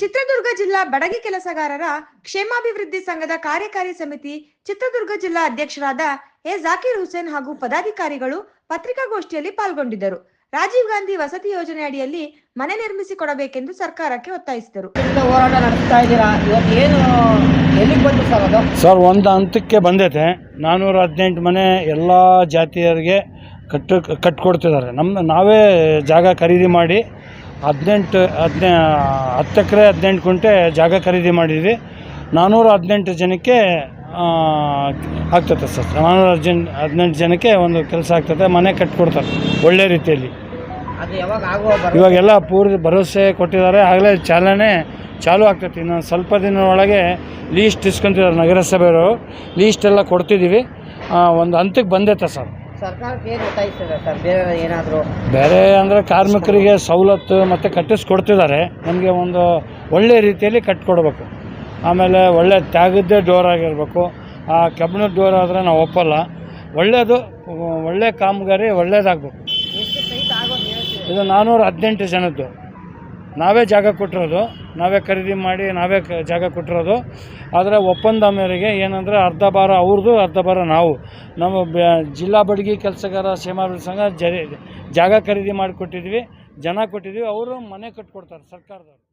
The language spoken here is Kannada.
ಚಿತ್ರದುರ್ಗ ಜಿಲ್ಲಾ ಬಡಗಿ ಕೆಲಸಗಾರರ ಕ್ಷೇಮಾಭಿವೃದ್ಧಿ ಸಂಘದ ಕಾರ್ಯಕಾರಿ ಸಮಿತಿ ಚಿತ್ರದುರ್ಗ ಜಿಲ್ಲಾ ಅಧ್ಯಕ್ಷರಾದ ಎ ಜಾಕಿರ್ ಹುಸೇನ್ ಹಾಗೂ ಪದಾಧಿಕಾರಿಗಳು ಪತ್ರಿಕಾಗೋಷ್ಠಿಯಲ್ಲಿ ಪಾಲ್ಗೊಂಡಿದ್ದರು. ರಾಜೀವ್ ಗಾಂಧಿ ವಸತಿ ಯೋಜನೆ ಅಡಿಯಲ್ಲಿ ಮನೆ ನಿರ್ಮಿಸಿ ಕೊಡಬೇಕೆಂದು ಸರ್ಕಾರಕ್ಕೆ ಒತ್ತಾಯಿಸಿದರು. ವಿರುದ್ಧ ಹೋರಾಟ ನಡೆಸ್ತಾ ಇದ್ದೀರಾ? ಇವತ್ತು ಏನು ಎಲ್ಲಿಗೆ ಬಂತು ಸರ್ ಅದು? ಸರ್ ಒಂದು ಹಂತಕ್ಕೆ ಬಂದೈತೆ. ನಾನ್ನೂರ ಹದಿನೆಂಟು ಮನೆ ಎಲ್ಲ ಜಾತಿಯರಿಗೆ ಕಟ್ಟು ಕಟ್ಕೊಡ್ತಿದ್ದಾರೆ. ನಮ್ಮ ನಾವೇ ಜಾಗ ಖರೀದಿ ಮಾಡಿ ಹದಿನೆಂಟು ಹದಿನೆ ಹತ್ತು ಎಕರೆ ಹದಿನೆಂಟು ಕುಂಟೆ ಜಾಗ ಖರೀದಿ ಮಾಡಿದ್ವಿ. ನಾನ್ನೂರ ಹದಿನೆಂಟು ಜನಕ್ಕೆ ಆಗ್ತದೆ ಸರ್. ನಾನ್ನೂರ ಜನ ಹದಿನೆಂಟು ಜನಕ್ಕೆ ಒಂದು ಕೆಲಸ ಆಗ್ತದೆ. ಮನೆ ಕಟ್ಕೊಡ್ತಾರೆ ಒಳ್ಳೆ ರೀತಿಯಲ್ಲಿ. ಇವಾಗೆಲ್ಲ ಪೂರ್ತಿ ಭರವಸೆ ಕೊಟ್ಟಿದ್ದಾರೆ. ಆಗಲೇ ಚಾಲನೆ ಚಾಲು ಆಗ್ತೈತಿ ಇನ್ನೊಂದು ಸ್ವಲ್ಪ ದಿನ ಒಳಗೆ ಲೀಸ್ಟ್ ಇಸ್ಕೊಂತಿದ್ದಾರೆ ನಗರಸಭೆಯವರು. ಲೀಸ್ಟ್ ಎಲ್ಲ ಕೊಡ್ತಿದ್ದೀವಿ. ಒಂದು ಹಂತಕ್ಕೆ ಬಂದೈತೆ ಸರ್. ಸರ್ಕಾರಕ್ಕೆ ಏನು ಸರ್? ಬೇರೆ ಏನಾದರೂ ಬೇರೆ ಅಂದರೆ ಕಾರ್ಮಿಕರಿಗೆ ಸವಲತ್ತು ಮತ್ತು ಕಟ್ಟಿಸ್ಕೊಡ್ತಿದ್ದಾರೆ. ನಮಗೆ ಒಂದು ಒಳ್ಳೆ ರೀತಿಯಲ್ಲಿ ಕಟ್ಕೊಡ್ಬೇಕು. ಆಮೇಲೆ ಒಳ್ಳೆ ತ್ಯಾಗದ್ದೇ ಡೋರ್ ಆಗಿರಬೇಕು. ಆ ಕಬ್ಬಿಣದ ಡೋರ್ ಆದರೆ ನಾವು ಒಪ್ಪಲ್ಲ. ಒಳ್ಳೆಯದು ಒಳ್ಳೆ ಕಾಮಗಾರಿ ಒಳ್ಳೇದಾಗಬೇಕು. ಇದು ನಾನ್ನೂರ ಹದಿನೆಂಟು ಜನದ್ದು. ನಾವೇ ಜಾಗ ಕೊಟ್ಟಿರೋದು. ನಾವೇ ಖರೀದಿ ಮಾಡಿ ನಾವೇ ಜಾಗ ಕೊಟ್ಟಿರೋದು. ಆದರೆ ಒಪ್ಪಂದ ಮೇರೆಗೆ ಏನಂದರೆ ಅರ್ಧ ಭಾರ ಅವ್ರದ್ದು, ಅರ್ಧ ಭಾರ ನಾವು. ನಮ್ಮ ಜಿಲ್ಲಾ ಬಡಗಿ ಕೆಲಸಗಾರ ಸೇಮಾಭಿವೃದ್ಧಿ ಸಂಘ ಜಾಗ ಖರೀದಿ ಮಾಡಿಕೊಟ್ಟಿದ್ವಿ, ಜನ ಕೊಟ್ಟಿದ್ವಿ, ಅವರು ಮನೆ ಕಟ್ಕೊಡ್ತಾರೆ ಸರ್ಕಾರದವ್ರು.